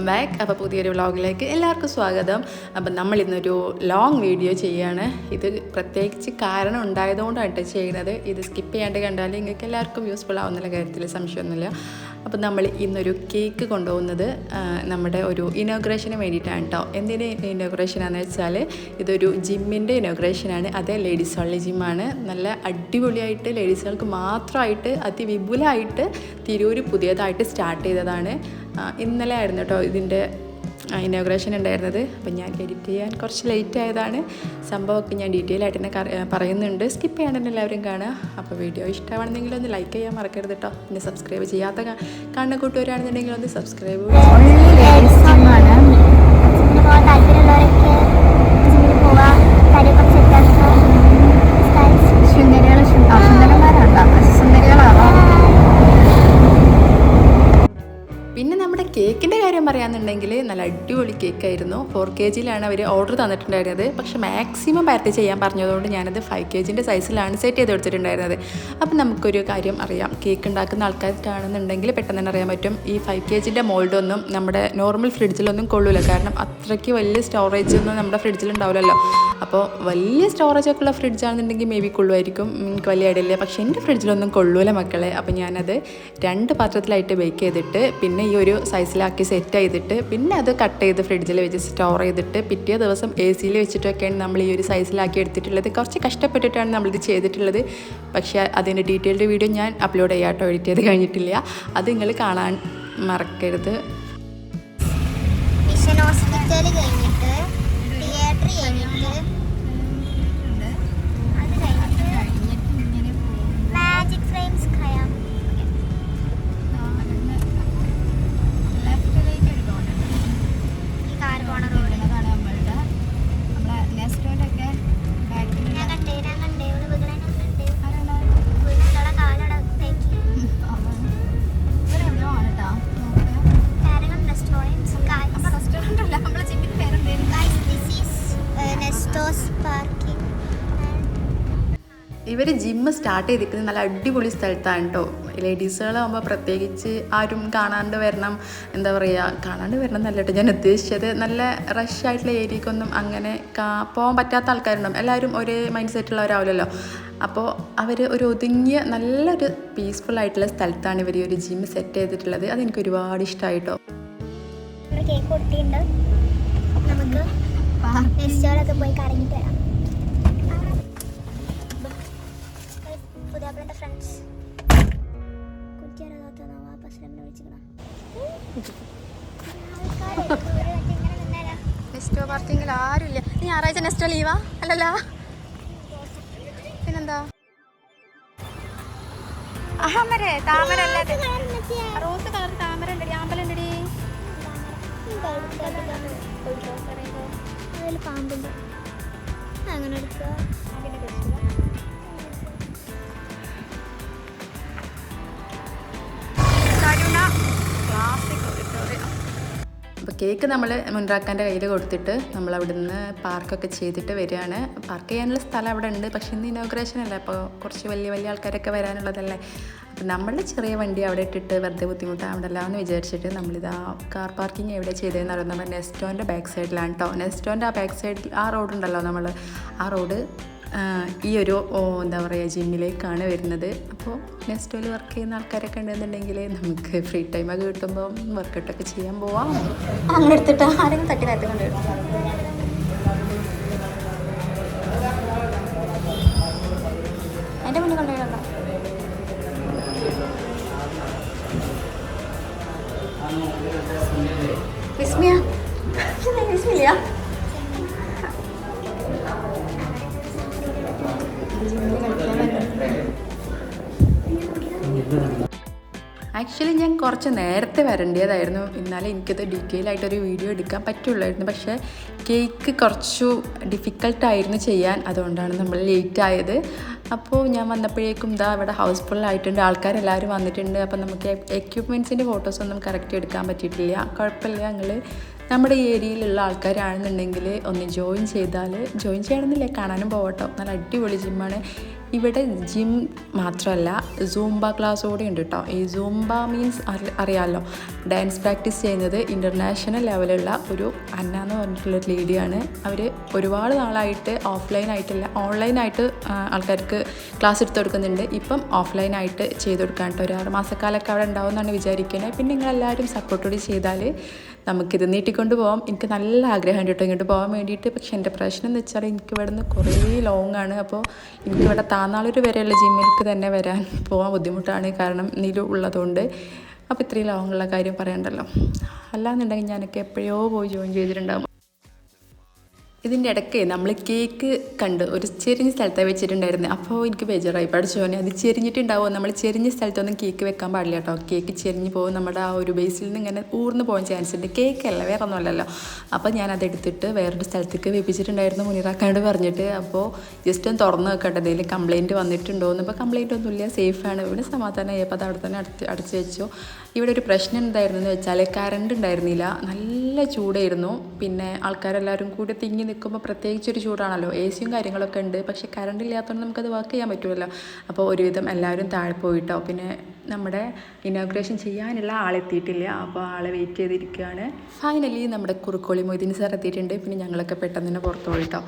Welcome back. അപ്പോൾ പുതിയൊരു വ്ളോഗിലേക്ക് എല്ലാവർക്കും സ്വാഗതം. അപ്പം നമ്മൾ ഇന്നൊരു ലോങ് വീഡിയോ ചെയ്യാണ്. ഇത് പ്രത്യേകിച്ച് കാരണം ഉണ്ടായതുകൊണ്ടാണ് ചെയ്യുന്നത്. ഇത് സ്കിപ്പ് ചെയ്യാണ്ട് കണ്ടാൽ നിങ്ങൾക്ക് എല്ലാവർക്കും യൂസ്ഫുൾ ആവുന്നുള്ള കാര്യത്തിൽ സംശയമൊന്നുമില്ല. അപ്പം നമ്മൾ ഇന്നൊരു കേക്ക് കൊണ്ടുപോകുന്നത് നമ്മുടെ ഒരു ഇനോഗ്രേഷന് വേണ്ടിയിട്ടാണ് കേട്ടോ എന്തിന് ഇനോഗ്രേഷൻ ആണെന്ന് വെച്ചാൽ ഇതൊരു ജിമ്മിന്റെ ഇനോഗ്രേഷനാണ് അതേ ലേഡീസ് ഓൺലി ജിമ്മാണ് നല്ല അടിപൊളിയായിട്ട് ലേഡീസുകൾക്ക് മാത്രമായിട്ട് അതിവിപുലമായിട്ട് തിരൂർ പുതിയതായിട്ട് സ്റ്റാർട്ട് ചെയ്തതാണ്. ഇന്നലെ ആയിരുന്നു കേട്ടോ ഇതിന്റെ ഇനോഗ്രേഷൻ ഉണ്ടായിരുന്നത്. അപ്പം ഞാൻ എഡിറ്റ് ചെയ്യാൻ കുറച്ച് ലേറ്റ് ആയതാണ്. സംഭവമൊക്കെ ഞാൻ ഡീറ്റെയിൽ ആയിട്ട് തന്നെ പറയുന്നുണ്ട്. സ്കിപ്പ് ചെയ്യാണ്ട് എല്ലാവരും കാണുക. അപ്പോൾ വീഡിയോ ഇഷ്ടമാണെന്നെങ്കിൽ ഒന്ന് ലൈക്ക് ചെയ്യാൻ മറക്കരുത് കേട്ടോ. പിന്നെ സബ്സ്ക്രൈബ് ചെയ്യാത്ത കാണുന്ന കൂട്ടുകാരാണെന്നുണ്ടെങ്കിൽ ഒന്ന് സബ്സ്ക്രൈബ് താല്പര്യമുള്ളവരൊക്കെ പറയാന്നുണ്ടെങ്കിൽ നല്ല അടിപൊളി കേക്കായിരുന്നു. ഫോർ കെ ജിയിലാണ് അവർ ഓർഡർ തന്നിട്ടുണ്ടായിരുന്നത്. പക്ഷെ മാക്സിമം പാർട്ടി ചെയ്യാൻ പറഞ്ഞതുകൊണ്ട് ഞാനത് ഫൈവ് കെ ജിന്റെ സൈസിലാണ് സെറ്റ് ചെയ്ത് കൊടുത്തിട്ടുണ്ടായിരുന്നത്. അപ്പം നമുക്കൊരു കാര്യം അറിയാം. കേക്ക് ഉണ്ടാക്കുന്ന ആൾക്കാർക്കാണെന്നുണ്ടെങ്കിൽ പെട്ടെന്ന് തന്നെ അറിയാൻ പറ്റും. ഈ ഫൈവ് കെ ജിന്റെ മോൾഡൊന്നും നമ്മുടെ നോർമൽ ഫ്രിഡ്ജിലൊന്നും കൊള്ളൂല. കാരണം അത്രയ്ക്ക് വലിയ സ്റ്റോറേജ് ഒന്നും നമ്മുടെ ഫ്രിഡ്ജിൽ ഉണ്ടാവില്ലല്ലോ. അപ്പോൾ വലിയ സ്റ്റോറേജ് ഒക്കെ ഉള്ള ഫ്രിഡ്ജാണെന്നുണ്ടെങ്കിൽ മേ ബി കൊള്ളുമായിരിക്കും. എനിക്ക് വലിയ ഐഡിയ ഇല്ല. പക്ഷേ എന്റെ ഫ്രിഡ്ജിലൊന്നും കൊള്ളൂല മക്കളെ. അപ്പോൾ ഞാനത് രണ്ട് പാത്രത്തിലായിട്ട് ബേക്ക് ചെയ്തിട്ട് പിന്നെ ഈ ഒരു സൈസിലാക്കി സെറ്റ് ചെയ്തിട്ട് പിന്നെ അത് കട്ട് ചെയ്ത് ഫ്രിഡ്ജിൽ വെച്ച് സ്റ്റോർ ചെയ്തിട്ട് പിറ്റേ ദിവസം എ സിയിൽ വെച്ചിട്ടൊക്കെയാണ് നമ്മൾ ഈ ഒരു സൈസിലാക്കി എടുത്തിട്ടുള്ളത്. കുറച്ച് കഷ്ടപ്പെട്ടിട്ടാണ് നമ്മളിത് ചെയ്തിട്ടുള്ളത്. പക്ഷേ അതിന്റെ ഡീറ്റെയിൽഡ് വീഡിയോ ഞാൻ അപ്ലോഡ് ചെയ്യാട്ടോ എഡിറ്റ് ചെയ്ത് കഴിഞ്ഞിട്ടില്ല. അത് നിങ്ങൾ കാണാൻ മറക്കരുത്. കഴിഞ്ഞിട്ട് ഇവർ ജിമ്മ് സ്റ്റാർട്ട് ചെയ്തിരിക്കുന്നത് നല്ല അടിപൊളി സ്ഥലത്താണ് കേട്ടോ ലേഡീസുകളാകുമ്പോൾ പ്രത്യേകിച്ച് ആരും കാണാണ്ട് വരണം എന്താ പറയുക കാണാണ്ട് വരണം എന്നല്ല കേട്ടോ ഞാൻ ഉദ്ദേശിച്ചത്. നല്ല റഷ് ആയിട്ടുള്ള ഏരിയക്കൊന്നും അങ്ങനെ പോകാൻ പറ്റാത്ത ആൾക്കാരുണ്ടാവും. എല്ലാവരും ഒരേ മൈൻഡ് സെറ്റുള്ളവരാവില്ലല്ലോ അപ്പോൾ അവർ ഒരു ഒതുങ്ങിയ നല്ലൊരു പീസ്ഫുൾ ആയിട്ടുള്ള സ്ഥലത്താണ് ഇവർ ഈ ഒരു ജിം സെറ്റ് ചെയ്തിട്ടുള്ളത്. അതെനിക്ക് ഒരുപാട് ഇഷ്ടമായിട്ടോ കേക്ക് കൊടുത്തിട്ടുണ്ട്. നമുക്ക് പോയി കറങ്ങിട്ട് വരാം. നമ്മളെ വിളിച്ചിക്കണം നെസ്റ്റോ പാർക്കിങ്ങിൽ ആരുമില്ല നീ ഞായറാഴ്ച നെസ്റ്റോ ലീവാ അല്ലല്ലോ പിന്നെന്താ താമരേ താമര അല്ലാതെ റോസ് കളർ താമര ഉണ്ടടി ആമ്പലുണ്ടടി പാമ്പുണ്ട് അങ്ങനെ എടുക്കുക കേക്ക് നമ്മൾ മുൻറാക്കാന്റെ കയ്യിൽ കൊടുത്തിട്ട് നമ്മൾ അവിടുന്ന് പാർക്കൊക്കെ ചെയ്തിട്ട് വരികയാണ്. പാർക്ക് ചെയ്യാനുള്ള സ്ഥലം അവിടെ ഉണ്ട് പക്ഷേ ഇന്ന് ഇനോഗ്രേഷൻ അല്ലേ? അപ്പോൾ കുറച്ച് വലിയ വലിയ ആൾക്കാരൊക്കെ വരാനുള്ളതല്ലേ? അപ്പോൾ നമ്മളുടെ ചെറിയ വണ്ടി അവിടെ ഇട്ടിട്ട് വെറുതെ ബുദ്ധിമുട്ടാവണ്ടല്ല എന്ന് വിചാരിച്ചിട്ട് നമ്മളിതാ കാർ പാർക്കിംഗ് എവിടെ ചെയ്തതെന്ന് പറയുന്നത് നെസ്റ്റോന്റെ ബാക്ക് സൈഡിലാണ് കേട്ടോ നെസ്റ്റോന്റെ ആ ബാക്ക് സൈഡിൽ ആ റോഡ് ഉണ്ടല്ലോ നമ്മൾ ആ റോഡ് ഈ ഒരു എന്താ പറയുക ജിമ്മിലേക്കാണ് വരുന്നത്. അപ്പോൾ നെക്സ്റ്റ് നെസ്റ്റോയിൽ വർക്ക് ചെയ്യുന്ന ആൾക്കാരൊക്കെ ഉണ്ടെന്നുണ്ടെങ്കിൽ നമുക്ക് ഫ്രീ ടൈമൊക്കെ കിട്ടുമ്പോൾ വർക്കൗട്ടൊക്കെ ചെയ്യാൻ പോവാം. അങ്ങനെ എടുത്തിട്ട് ആരെങ്കിലും തട്ടി താഴ്ത്തി കൊണ്ട് അതിന്റെ മുന്നിൽ കൊണ്ടുപോയല്ലോ കുറച്ച് നേരത്തെ വരേണ്ടതായിരുന്നു. എന്നാലേ എനിക്കത് ഡീറ്റെയിൽ ആയിട്ടൊരു വീഡിയോ എടുക്കാൻ പറ്റുള്ളായിരുന്നു. പക്ഷേ കേക്ക് കുറച്ചു ഡിഫിക്കൽട്ടായിരുന്നു ചെയ്യാൻ. അതുകൊണ്ടാണ് നമ്മൾ ലേറ്റ് ആയത്. അപ്പോൾ ഞാൻ വന്നപ്പോഴേക്കും ഇതാ ഇവിടെ ഹൗസ്ഫുൾ ആയിട്ടുണ്ട്. ആൾക്കാരെല്ലാവരും വന്നിട്ടുണ്ട്. അപ്പം നമുക്ക് എക്യുപ്മെന്റ്സിന്റെ ഫോട്ടോസൊന്നും കറക്റ്റ് എടുക്കാൻ പറ്റിയിട്ടില്ല. കുഴപ്പമില്ല. ഞങ്ങൾ നമ്മുടെ ഏരിയയിലുള്ള ആൾക്കാരാണെന്നുണ്ടെങ്കിൽ ഒന്ന് ജോയിൻ ചെയ്താൽ ജോയിൻ ചെയ്യണമെന്നില്ല. കാണാനും പോകട്ടോ നല്ല അടിപൊളി ജിമ്മാണ് ഇവിടെ ജിം മാത്രമല്ല സൂംബ ക്ലാസ് കൂടി ഉണ്ട് കേട്ടോ ഈ സൂംബ മീൻസ് അറിയാമല്ലോ ഡാൻസ് പ്രാക്ടീസ് ചെയ്യുന്നത് ഇന്റർനാഷണൽ ലെവലുള്ള ഒരു അന്ന എന്ന് പറഞ്ഞിട്ടുള്ള ലേഡിയാണ് അവർ ഒരുപാട് നാളായിട്ട് ഓഫ്ലൈനായിട്ടല്ല ഓൺലൈനായിട്ട് ആൾക്കാർക്ക് ക്ലാസ് എടുത്ത് കൊടുക്കുന്നുണ്ട്. ഇപ്പം ഓഫ്ലൈനായിട്ട് ചെയ്ത് കൊടുക്കാൻ കേട്ടോ ഒരു ആറ് മാസക്കാലൊക്കെ അവിടെ ഉണ്ടാവും എന്നാണ് വിചാരിക്കുന്നത് പിന്നെ നിങ്ങളെല്ലാവരും സപ്പോർട്ടോടെ ചെയ്താൽ നമുക്കിത് നീട്ടിക്കൊണ്ട് പോകാം എനിക്ക് നല്ല ആഗ്രഹമുണ്ട് കേട്ടോ ഇങ്ങോട്ട് പോകാൻ വേണ്ടിയിട്ട്. പക്ഷെ എന്റെ പ്രശ്നം എന്ന് വെച്ചാൽ എനിക്ക് ഇവിടെ നിന്ന് കുറേ ലോങ് ആണ്. അപ്പോൾ എനിക്ക് ഇവിടെ താന്നാളൊരു വരെയുള്ള ജിമ്മിലേക്ക് തന്നെ വരാൻ പോകാൻ ബുദ്ധിമുട്ടാണ് കാരണം നീലു ഉള്ളതുകൊണ്ട്. അപ്പോൾ ഇത്രയും ലോങ്ങുള്ള കാര്യം പറയണ്ടല്ലോ. അല്ലാന്നുണ്ടെങ്കിൽ ഞാനൊക്കെ എപ്പോഴോ പോയി ജോയിൻ ചെയ്തിട്ടുണ്ടാകും ഇതിന്റെ ഇടയ്ക്ക് നമ്മൾ കേക്ക് കണ്ട് ഒരു ചെരിഞ്ഞ സ്ഥലത്താണ് വെച്ചിട്ടുണ്ടായിരുന്നത് അപ്പോൾ എനിക്ക് ബേജാറായി. പഠിച്ചോനെ അത് ചെരിഞ്ഞിട്ടുണ്ടാവുമോ നമ്മൾ ചെരിഞ്ഞ സ്ഥലത്തൊന്നും കേക്ക് വെക്കാൻ പാടില്ല കേട്ടോ. കേക്ക് ചെരിഞ്ഞ് പോകും. നമ്മുടെ ആ ഒരു ബേസിൽ നിന്ന് ഇങ്ങനെ ഊർന്ന് പോകാൻ ചാൻസ് ഉണ്ട്. കേക്കല്ല വേറെ ഒന്നുമല്ലല്ലോ അപ്പോൾ ഞാൻ അതെടുത്തിട്ട് വേറൊരു സ്ഥലത്തേക്ക് വെപ്പിച്ചിട്ടുണ്ടായിരുന്നു മുനിറാക്കാനോട് പറഞ്ഞിട്ട്. അപ്പോൾ ജസ്റ്റ് ഒന്ന് തുറന്ന് വെക്കട്ടെ എന്തെങ്കിലും കംപ്ലയിന്റ് വന്നിട്ടുണ്ടോ എന്ന്. ഇപ്പോൾ കംപ്ലയിന്റ് ഒന്നുമില്ല. സേഫാണ് ഇവിടെ സമാധാനമായി. അപ്പോൾ അത് അവിടെ തന്നെ അടച്ച് അടച്ചു വെച്ചു. ഇവിടെ ഒരു പ്രശ്നം എന്തായിരുന്നു എന്ന് വെച്ചാൽ കറണ്ട് ഉണ്ടായിരുന്നില്ല. നല്ല ചൂടായിരുന്നു. പിന്നെ ആൾക്കാരെല്ലാവരും കൂടി തിങ്ങി നിൽക്കുമ്പോൾ പ്രത്യേകിച്ച് ഒരു ചൂടാണല്ലോ. എ സിയും കാര്യങ്ങളൊക്കെ ഉണ്ട്. പക്ഷേ കറണ്ട് ഇല്ലാത്തതുകൊണ്ട് നമുക്കത് വർക്ക് ചെയ്യാൻ പറ്റുമല്ലോ അപ്പോൾ ഒരുവിധം എല്ലാവരും താഴെ പോയിട്ടോ. പിന്നെ നമ്മുടെ ഇനോഗ്രേഷൻ ചെയ്യാനുള്ള ആളെത്തിയിട്ടില്ല അപ്പോൾ ആളെ വെയിറ്റ് ചെയ്തിരിക്കുകയാണ്. ഫൈനലി നമ്മുടെ കുറുക്കോളി മൊയ്തീൻ സാർ എത്തിയിട്ടുണ്ട്. പിന്നെ ഞങ്ങളൊക്കെ പെട്ടെന്ന് തന്നെ പുറത്തു പോയിട്ടോ.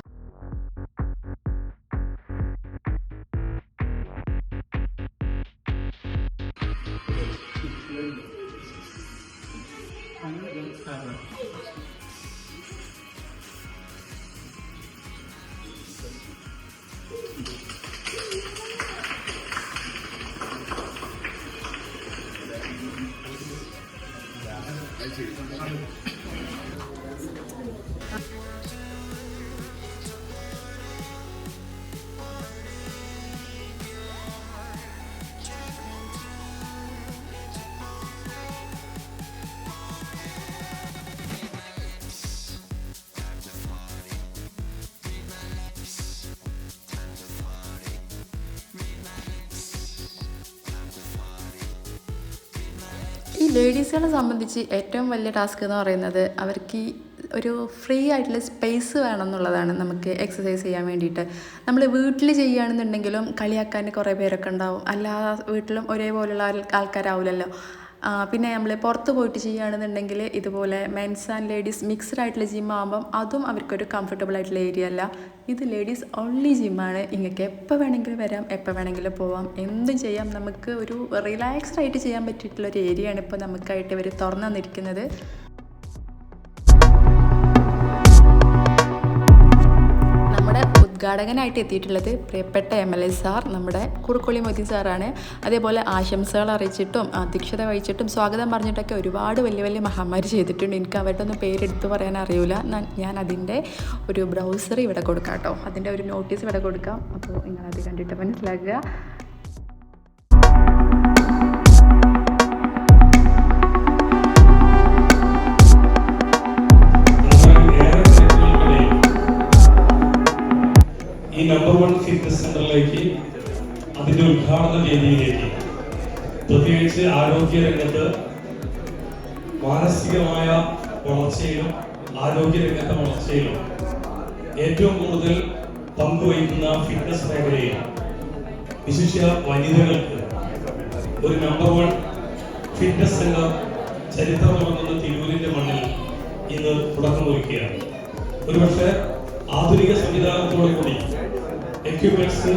ലേഡീസുകളെ സംബന്ധിച്ച് ഏറ്റവും വലിയ ടാസ്ക് എന്ന് പറയുന്നത് അവർക്ക് ഈ ഒരു ഫ്രീ ആയിട്ടുള്ള സ്പേസ് വേണം എന്നുള്ളതാണ് നമുക്ക് എക്സസൈസ് ചെയ്യാൻ വേണ്ടിയിട്ട്. നമ്മൾ വീട്ടിൽ ചെയ്യുകയാണെന്നുണ്ടെങ്കിലും കളിയാക്കാൻ കുറേ പേരൊക്കെ ഉണ്ടാവും. എല്ലാ വീട്ടിലും ഒരേപോലെയുള്ള ആൾ- ആൾക്കാരാവില്ലല്ലോ പിന്നെ നമ്മൾ പുറത്ത് പോയിട്ട് ചെയ്യുകയാണെന്നുണ്ടെങ്കിൽ ഇതുപോലെ മെൻസ് ആൻഡ് ലേഡീസ് മിക്സ്ഡ് ആയിട്ടുള്ള ജിം ആകുമ്പം അതും അവർക്കൊരു കംഫർട്ടബിൾ ആയിട്ടുള്ള ഏരിയ അല്ല. ഇത് ലേഡീസ് ഓൺലി ജിമ്മാണ് ഇങ്ങക്ക് എപ്പോൾ വേണമെങ്കിലും വരാം എപ്പോൾ വേണമെങ്കിലും പോവാം. എന്തും ചെയ്യാം. നമുക്ക് ഒരു റിലാക്സ്ഡ് ആയിട്ട് ചെയ്യാൻ പറ്റിയിട്ടുള്ള ഒരു ഏരിയയാണ് ഇപ്പോൾ നമുക്കായിട്ട് ഇവർ തുറന്നു തന്നിരിക്കുന്നത്. ഉദ്ഘാടകനായിട്ട് എത്തിയിട്ടുള്ളത് പ്രിയപ്പെട്ട എം എൽ എ സാർ നമ്മുടെ കുറുക്കൊളി മൊയ്തീൻ സാറാണ്. അതേപോലെ ആശംസകൾ അറിയിച്ചിട്ടും അധ്യക്ഷത വഹിച്ചിട്ടും സ്വാഗതം പറഞ്ഞിട്ടൊക്കെ ഒരുപാട് വലിയ വലിയ മഹാമാരി ചെയ്തിട്ടുണ്ട്. എനിക്ക് അവരുടെ ഒന്നും പേരെടുത്ത് പറയാൻ അറിയില്ല ഞാൻ അതിന്റെ ഒരു ബ്രൗസർ ഇവിടെ കൊടുക്കാം കേട്ടോ. അതിന്റെ ഒരു നോട്ടീസ് ഇവിടെ കൊടുക്കാം. അപ്പോൾ നിങ്ങളത് കണ്ടിട്ട് മനസ്സിലാക്കുക. ഈ നമ്പർ വൺ ഫിറ്റ്നസ് സെന്ററിലേക്ക് അതിന്റെ ഉദ്ഘാടന വേദിയിലേക്ക് പ്രത്യേകിച്ച് ആരോഗ്യ രംഗത്ത് മാനസികമായ വളർച്ചയിലും ആരോഗ്യ രംഗത്തെ വളർച്ചയിലും ഏറ്റവും കൂടുതൽ പങ്കുവഹിക്കുന്ന ഫിറ്റ്നസ് മേഖലയിൽ വിശിഷ്യ വനിതകൾക്ക് ഒരു നമ്പർ വൺ ഫിറ്റ്നസ് സെന്റർ ചരിത്രം തുടങ്ങുന്ന തിരൂരിന്റെ മണ്ണിൽ ഇന്ന് തുടക്കം കുറിക്കുകയാണ്. ഒരുപക്ഷെ ആധുനിക സംവിധാനത്തോടു കൂടി എക്യുപ്മെന്റ്സ്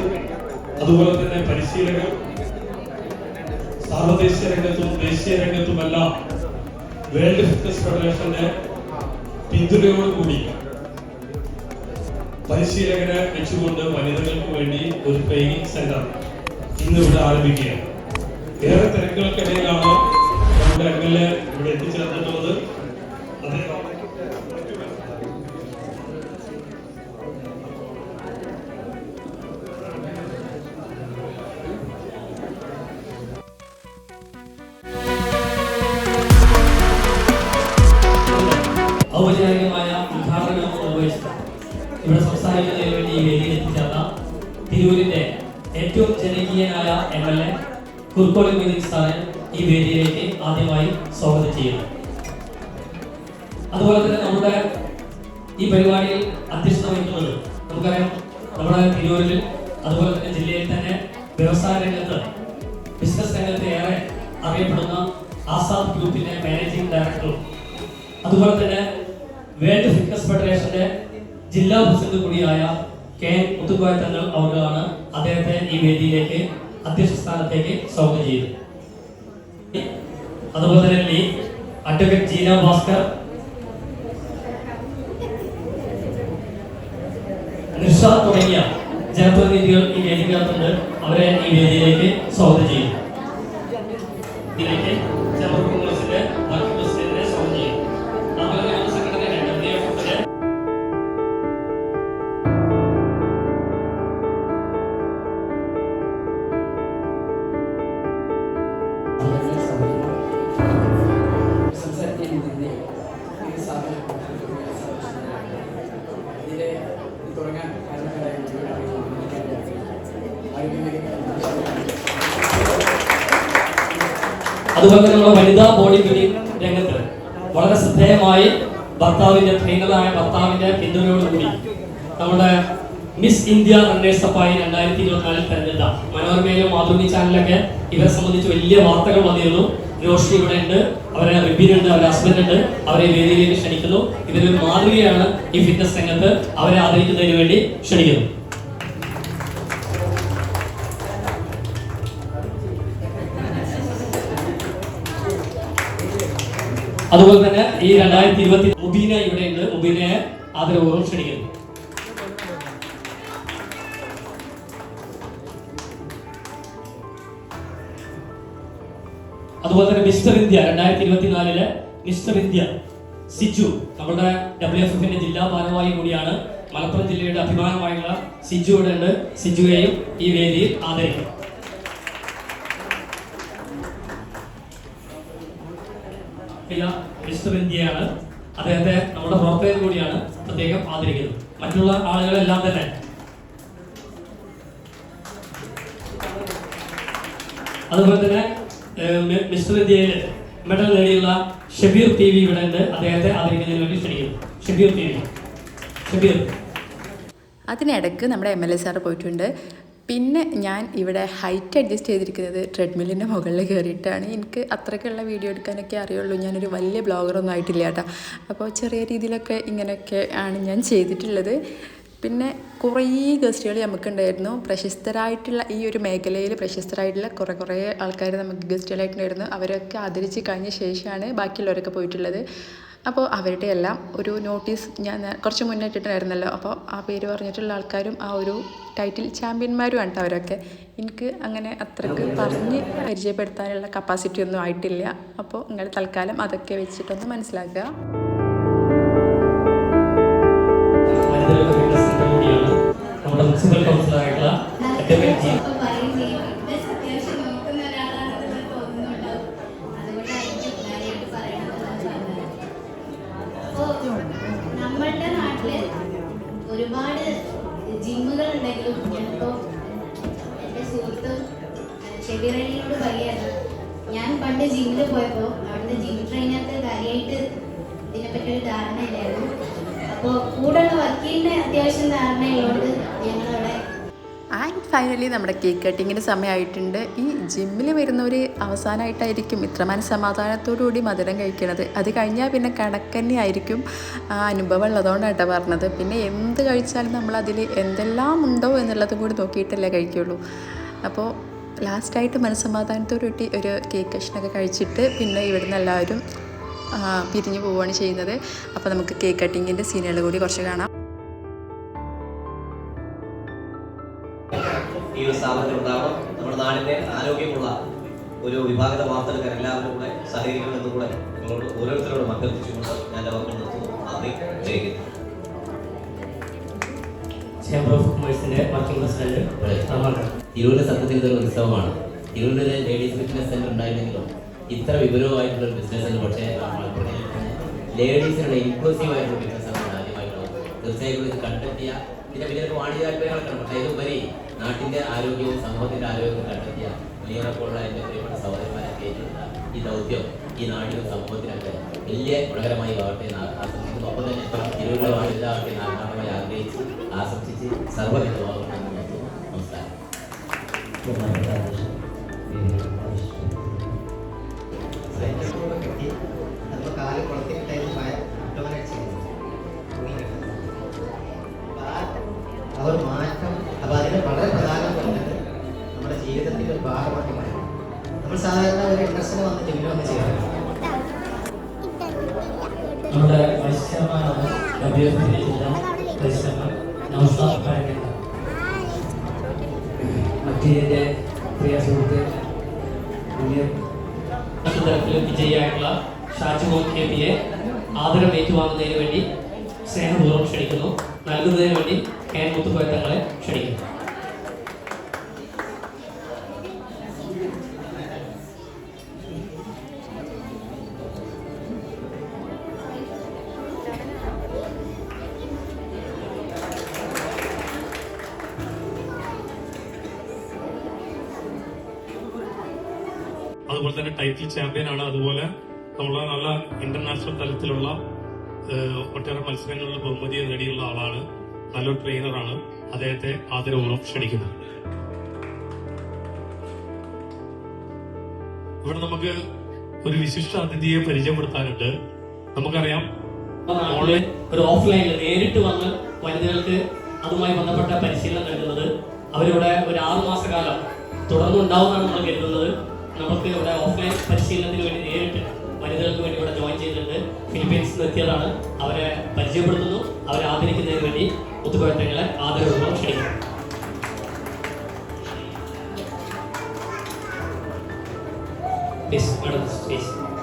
അതുപോലെ തന്നെ പരിശീലകർ സാർവദേശീയ രംഗത്തും ദേശീയ രംഗത്തുമെല്ലാം വേൾഡ് ഫിറ്റ്നസ് ഫെഡറേഷന്റെ പിന്തുണയോടുകൂടി പരിശീലകരെ വെച്ചുകൊണ്ട് വനിതകൾക്ക് വേണ്ടി ഒരു ട്രെയിനിങ് സെന്റർ ഇന്ന് ഇവിടെ ആരംഭിക്കുകയാണ്. ഏറെ തിരക്കുകൾക്കിടയിലാണ് നമ്മുടെ എം എൽ എ ഇവിടെ എത്തിച്ചേർന്നിട്ടുള്ളത്. ഇവിടെ സംസാരിക്കുന്നതിന് വേണ്ടി ഈ വേദിയിൽ എത്തിച്ചേർന്ന തിരൂരിന്റെ ഏറ്റവും ജനകീയനായ എം എൽ എ കുർക്കോളി മീനിൻ സാറിൻ ഈ വേദിയിലേക്ക് ആദ്യമായി സ്വാഗതം ചെയ്യുന്നു. അതുപോലെ തന്നെ നമ്മുടെ ഈ പരിപാടിയിൽ അധ്യക്ഷത വഹിക്കുന്നത് നമുക്കറിയാം നമ്മുടെ തിരൂരിൽ അതുപോലെ തന്നെ ജില്ലയിൽ തന്നെ വ്യവസായ രംഗത്ത് ബിസിനസ് രംഗത്ത് ഏറെ അറിയപ്പെടുന്ന ആസാദ് ഗ്രൂപ്പിന്റെ മാനേജിംഗ് ഡയറക്ടറും അതുപോലെ തന്നെ വേൾഡ് ഫിറ്റ്നസ് ഫെഡറേഷന്റെ ജില്ലാ പ്രസിഡന്റ് കൂടിയായ കെ മുത്തുക്കോയ തങ്ങൾ അവർക്കാണ് അദ്ദേഹത്തെ ഈ വേദിയിലേക്ക് അധ്യക്ഷ സ്ഥാനത്തേക്ക് സ്വാഗതം ചെയ്തത്. അതുപോലെ തന്നെ അഡ്വക്കേറ്റ് ജീന ഭാസ്കർ നിഷ തുടങ്ങിയ ജനപ്രതിനിധികൾ ഈ വേദിക്കകത്തുണ്ട്. അവരെ ഈ വേദിയിലേക്ക് സ്വാഗതം ചെയ്യുന്നു ഇതിലേക്ക് അതുപോലെ നമ്മുടെ വനിതാ ബോഡി ബിൽഡിംഗ് രംഗത്ത് വളരെ ശ്രദ്ധേയമായി ഭർത്താവിന്റെ ട്രെയിനറായ ഭർത്താവിന്റെ പിന്തുണയോടുകൂടി നമ്മുടെ മിസ് ഇന്ത്യ റണ്ണേഴ്സ് അപ്പായി രണ്ടായിരത്തി ഇരുപത്തിനാലിൽ തെരഞ്ഞെടുത്ത മനോരമയിലും മാതൃഭൂമി ചാനലിലൊക്കെ ഇവരെ സംബന്ധിച്ച് വലിയ വാർത്തകൾ വന്നിരുന്നു. രോഷി ഇവിടെ ഉണ്ട്. അവരെ റിബിനുണ്ട് അവരെ ഹസ്ബൻഡ് ഉണ്ട്. അവരെ വേദിയിലേക്ക് ക്ഷണിക്കുന്നു. ഇവരൊരു മാതൃകയാണ് ഈ ഫിറ്റ്നസ് രംഗത്ത് അവരെ ആദരിക്കുന്നതിന് വേണ്ടി ക്ഷണിക്കുന്നു. അതുപോലെ തന്നെ ഈ രണ്ടായിരത്തി ഇരുപത്തി മുബീന ഇവിടെയുണ്ട് മുബീനയെ ആദരപൂർവം ക്ഷണിക്കുന്നു. അതുപോലെ തന്നെ മിസ്റ്റർ ഇന്ത്യ രണ്ടായിരത്തി ഇരുപത്തിനാലിലെ മിസ്റ്റർ ഇന്ത്യ സിജു നമ്മുടെ ഡബ്ല്യു എഫ് എഫിന്റെ ജില്ലാ ഭാരവാഹി കൂടിയാണ്. മലപ്പുറം ജില്ലയുടെ അഭിമാനമായുള്ള സിജു ഇവിടെ ഉണ്ട്. സിജുവെയും ഈ വേദിയിൽ ആദരിക്കും ഇന്ത്യയാണ് അദ്ദേഹത്തെ നമ്മുടെ പ്രവർത്തകൻ കൂടിയാണ് പ്രത്യേകം ആദരിക്കുന്നത്. മറ്റുള്ള ആളുകളെല്ലാം തന്നെ. അതുപോലെ തന്നെ മിസ്റ്റർ ഇന്ത്യയിൽ മെഡൽ നേടിയുള്ള ഷബീർ ടി വി ഇവിടെ ഉണ്ട്. അദ്ദേഹത്തെ ആദരിക്കുന്നതിന് വേണ്ടി ക്ഷണിക്കുന്നു. Shabeer T V. ഷബീർ. അതിനിടയ്ക്ക് നമ്മുടെ എം എൽ എ സാർ പോയിട്ടുണ്ട്. പിന്നെ ഞാൻ ഇവിടെ ഹൈറ്റ് അഡ്ജസ്റ്റ് ചെയ്തിരിക്കുന്നത് ട്രെഡ്മില്ലിന്റെ മുകളിൽ കയറിയിട്ടാണ്. എനിക്ക് അത്രയ്ക്കുള്ള വീഡിയോ എടുക്കാനൊക്കെ അറിയുള്ളൂ. ഞാനൊരു വലിയ ബ്ലോഗറൊന്നും ആയിട്ടില്ല കേട്ടോ. അപ്പോൾ ചെറിയ രീതിയിലൊക്കെ ഇങ്ങനെയൊക്കെ ആണ് ഞാൻ ചെയ്തിട്ടുള്ളത്. പിന്നെ കുറേ ഗസ്റ്റുകൾ നമുക്കുണ്ടായിരുന്നു. പ്രശസ്തരായിട്ടുള്ള ഈ ഒരു മേഖലയിൽ പ്രശസ്തരായിട്ടുള്ള കുറേ കുറേ ആൾക്കാർ നമുക്ക് ഗസ്റ്റുകളായിട്ടുണ്ടായിരുന്നു അവരൊക്കെ ആദരിച്ച് കഴിഞ്ഞ ശേഷമാണ് ബാക്കിയുള്ളവരൊക്കെ പോയിട്ടുള്ളത്. അപ്പോൾ അവരുടെ എല്ലാം ഒരു നോട്ടീസ് ഞാൻ കുറച്ച് മുന്നേ ഇട്ടിട്ടുണ്ടായിരുന്നല്ലോ. അപ്പോൾ ആ പേര് പറഞ്ഞിട്ടുള്ള ആൾക്കാരും ആ ഒരു ടൈറ്റിൽ ചാമ്പ്യന്മാരുമാണ് അവരൊക്കെ. എനിക്ക് അങ്ങനെ അത്രയ്ക്ക് പറഞ്ഞ് പരിചയപ്പെടുത്താനുള്ള കപ്പാസിറ്റി ഒന്നും ആയിട്ടില്ല. അപ്പോൾ നിങ്ങൾ തൽക്കാലം അതൊക്കെ വെച്ചിട്ടൊന്ന് മനസ്സിലാക്കുക. നമ്മുടെ മുനിസിപ്പൽ ഷെബിറലിയോട് പറയുകയാണ് ഞാൻ പണ്ട് ജിമ്മിൽ പോയപ്പോൾ അവിടുത്തെ ജിം ട്രെയിനർക്ക് കാര്യമായിട്ട് ഇതിനെപ്പറ്റി ഒരു ധാരണ ഇല്ലായിരുന്നു. അപ്പോൾ കൂടെയുള്ള വർക്കിന്റെ അത്യാവശ്യം ധാരണയുള്ളതുകൊണ്ട് ഞങ്ങളവിടെ ആൻഡ് ഫൈനലി നമ്മുടെ കേക്ക് കട്ടിങ്ങിന്റെ സമയമായിട്ടുണ്ട്. ഈ ജിമ്മിൽ വരുന്നവർ അവസാനമായിട്ടായിരിക്കും ഇത്ര മനസ്സമാധാനത്തോടുകൂടി മധുരം കഴിക്കണത്. അത് കഴിഞ്ഞാൽ പിന്നെ കണക്കന്നെ ആയിരിക്കും ആ അനുഭവം ഉള്ളതുകൊണ്ടാണ് പറഞ്ഞത്. പിന്നെ എന്ത് കഴിച്ചാലും നമ്മൾ അതിൽ എന്തെല്ലാം ഉണ്ടോ എന്നുള്ളതും കൂടി നോക്കിയിട്ടല്ലേ കഴിക്കുള്ളൂ. അപ്പോൾ ലാസ്റ്റായിട്ട് മനസ്സമാധാനത്തോടുകൂടി ഒരു കേക്ക് കഷ്ണൊക്കെ കഴിച്ചിട്ട് പിന്നെ ഇവിടുന്ന് എല്ലാവരും പിരിഞ്ഞു പോവുകയാണ് ചെയ്യുന്നത്. അപ്പോൾ നമുക്ക് കേക്ക് കട്ടിങ്ങിന്റെ സീനുകൾ കൂടി കുറച്ച് കാണാം. ഈ ഒരു സ്ഥാപനത്തിലുണ്ടാവണം നമ്മുടെ നാടിന്റെ ആരോഗ്യമുള്ള ഒരു വിഭാഗത്തെ വാർത്തകർ എല്ലാവരും കൂടെ സഹകരിക്കണമെന്ന് കൂടെ നിങ്ങളോട് ഓരോരുത്തരോടും അഭ്യർത്ഥിച്ചുകൊണ്ട് ഞാൻ വാക്കുകൾ നിർത്തുന്നു. നന്ദി. ജയിക്കുന്നു ചേംബർ ഓഫ് കൊമേഴ്സിന്റെ വർക്കിംഗ് പ്രസിഡന്റ് തിരൂരിന്റെ സത്യത്തിൽ ഇതൊരു ഉത്സവമാണ്. തിരൂരിലെ ലേഡീസ് ഫിറ്റ്നസ് സെന്റർ ഉണ്ടായിരുന്നെങ്കിലും ഇത്ര വിപുലമായിട്ടുള്ള ബിസിനസ് സെന്റർ പക്ഷേ ലേഡീസിനുള്ള ഇൻക്ലൂസീവ് ആയിട്ടുള്ള ബിസിനസ് സെന്റർ ആദ്യമായിട്ടുള്ളത്. തീർച്ചയായിട്ടും ഇത് കണ്ടെത്തിയ പിന്നെ പിന്നെ വാണിജ്യ താല്പര്യങ്ങളൊക്കെ ഉണ്ട്. പക്ഷേ ഇതുപരി നാട്ടിന്റെ ആരോഗ്യവും സമൂഹത്തിന്റെ ആരോഗ്യവും കണ്ടെത്തിയ വലിയപ്പോഴുള്ള എന്റെ പ്രിയപ്പെട്ട സഹോദരന്മാരെ കേട്ടിട്ടുള്ള ഈ ദൗത്യം ഈ നാടിനും സമൂഹത്തിനൊക്കെ വലിയ ഗുണകരമായി ആവട്ടെ എന്ന് ആശംസിക്കുന്നു ഒപ്പം തന്നെ തിരുവനന്തപുരം ആത്മാർത്ഥമായി ആഗ്രഹിച്ച് ആശംസിച്ച് സർവവിധമാകണമെന്ന് ഒരു മാറ്റം അപ്പോൾ വളരെ നമ്മുടെ നമ്മൾ സാധാരണ ഒരു ഇൻട്രസ്റ്റിന് വന്നിട്ട് വന്ന് ചെയ്യാറുണ്ട് മറ്റേ പ്രിയ സുഹൃത്ത് തലത്തിൽ വിജയിയായിട്ടുള്ള ഷാജുമോൻ കെ പിയെ ആദരം ഏറ്റുവാങ്ങുന്നതിന് വേണ്ടി സ്നേഹപൂർവം ക്ഷണിക്കുന്നു. നൽകുന്നതിന് വേണ്ടി കേൻ മുത്തുക്കോയ ക്ഷണിക്കുന്നു. ചാമ്പ്യൻ ആണ്. അതുപോലെ നമ്മളെ നല്ല ഇന്റർനാഷണൽ തലത്തിലുള്ള ഒട്ടേറെ മത്സരങ്ങളിൽ ബഹുമതി നേടിയുള്ള ആളാണ്. നല്ലൊരു ട്രെയിനറാണ് അദ്ദേഹത്തെ ആദരപൂർവം ക്ഷണിക്കുന്നത് ഇവിടെ നമുക്ക് ഒരു വിശിഷ്ട അതിഥിയെ പരിചയപ്പെടുത്താനുണ്ട്. നമുക്കറിയാം ഓൺലൈൻ ഒരു ഓഫ്ലൈനിൽ നേരിട്ട് വന്ന് വനിതകൾക്ക് അതുമായി ബന്ധപ്പെട്ട പരിശീലനം നൽകുന്നത് അവരിവിടെ ഒരു ആറു മാസക്കാലം തുടർന്നുണ്ടാവുമെന്നാണ് നമ്മൾ കരുതുന്നത്. നമുക്ക് ഇവിടെ ഓഫ്ലൈൻ പരിശീലനത്തിന് വേണ്ടി നേരിട്ട് വനിതകൾക്ക് വേണ്ടി ഇവിടെ ജോയിൻ ചെയ്തിട്ടുണ്ട്. ഫിലിപ്പീൻസിൽ നിന്ന് എത്തിയതാണ്. അവരെ പരിചയപ്പെടുത്തുന്നു. അവരെ ആദരിക്കുന്നതിന് വേണ്ടി മുത്തുകോട്ടങ്ങളെ ആദരപൂർവം ക്ഷണിക്കുന്നു. Please, madam, പ്ലീസ്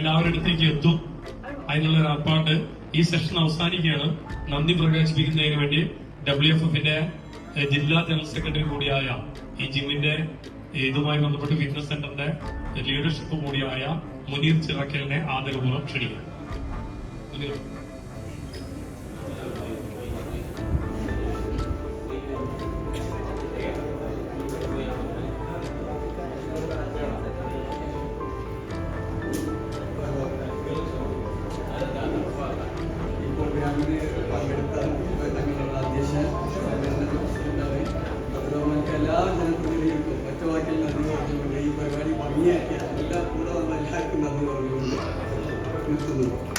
എല്ലാവരുടെ അടുത്തേക്ക് എത്തും അതിനുള്ള ഒരു ഈ സെഷൻ അവസാനിക്കുകയാണ്. നന്ദി പ്രകാശിപ്പിക്കുന്നതിന് വേണ്ടി ഡബ്ല്യു എഫ് എഫിന്റെ ജില്ലാ ജനറൽ സെക്രട്ടറി കൂടിയായ ഈ ജിമ്മിന്റെ ഇതുമായി ബന്ധപ്പെട്ട് ഫിറ്റ്നസ് സെന്ററിന്റെ ലീഡർഷിപ്പ് കൂടിയായ മുനീർ ചിറക്കലിനെ ആദരപൂർവം ക്ഷണിക്കുന്നു. പരിപാടി ഭംഗിയാക്കിയ എല്ലാ കൂടെ വന്ന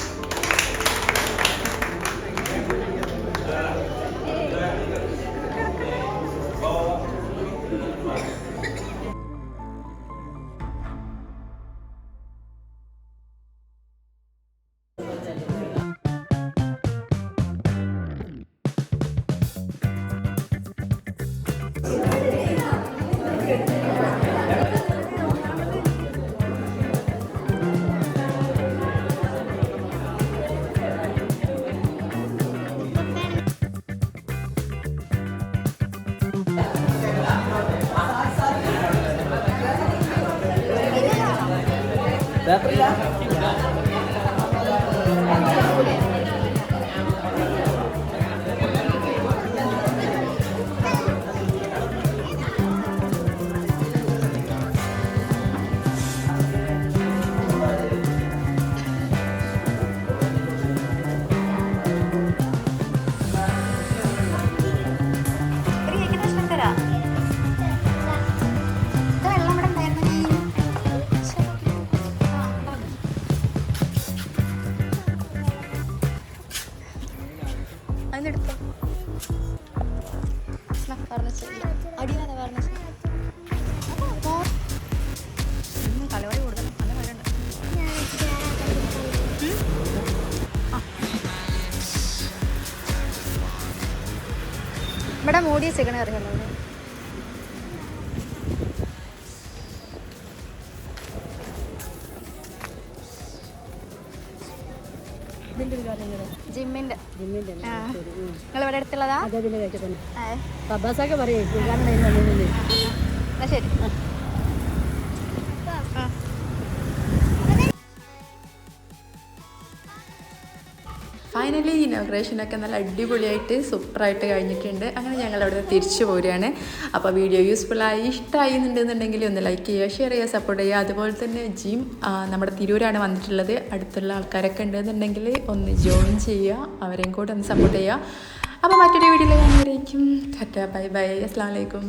എല്ലാവർക്കും നന്ദി പറഞ്ഞുകൊണ്ട് അടിയാതെ പറഞ്ഞു കൊടുക്കണം നല്ല ഇവിടെ മോഡിയ വെച്ചേക്കണേ അറിയാലോ അബ്ബാസൊക്കെ പറയും ശരി. ഫൈനലി ഇനോഗ്രേഷനൊക്കെ നല്ല അടിപൊളിയായിട്ട് സൂപ്പറായിട്ട് കഴിഞ്ഞിട്ടുണ്ട്. അങ്ങനെ ഞങ്ങൾ അവിടെ തിരിച്ചു പോരുകയാണ്. അപ്പോൾ വീഡിയോ യൂസ്ഫുള്ളായി ഇഷ്ടമായി എന്നുണ്ടെന്നുണ്ടെങ്കിൽ ഒന്ന് ലൈക്ക് ചെയ്യുക ഷെയർ ചെയ്യുക സപ്പോർട്ട് ചെയ്യുക. അതുപോലെ തന്നെ ജിം നമ്മുടെ തിരൂരാണ് വന്നിട്ടുള്ളത്. അടുത്തുള്ള ആൾക്കാരൊക്കെ ഉണ്ടെന്നുണ്ടെങ്കിൽ ഒന്ന് ജോയിൻ ചെയ്യുക. അവരെയും കൂടെ ഒന്ന് സപ്പോർട്ട് ചെയ്യുക. അപ്പോൾ മറ്റൊരു വീഡിയോയിൽ കാണുന്നവരേക്കും ടാറ്റ ബൈ ബൈ. അസ്സാം വലൈക്കും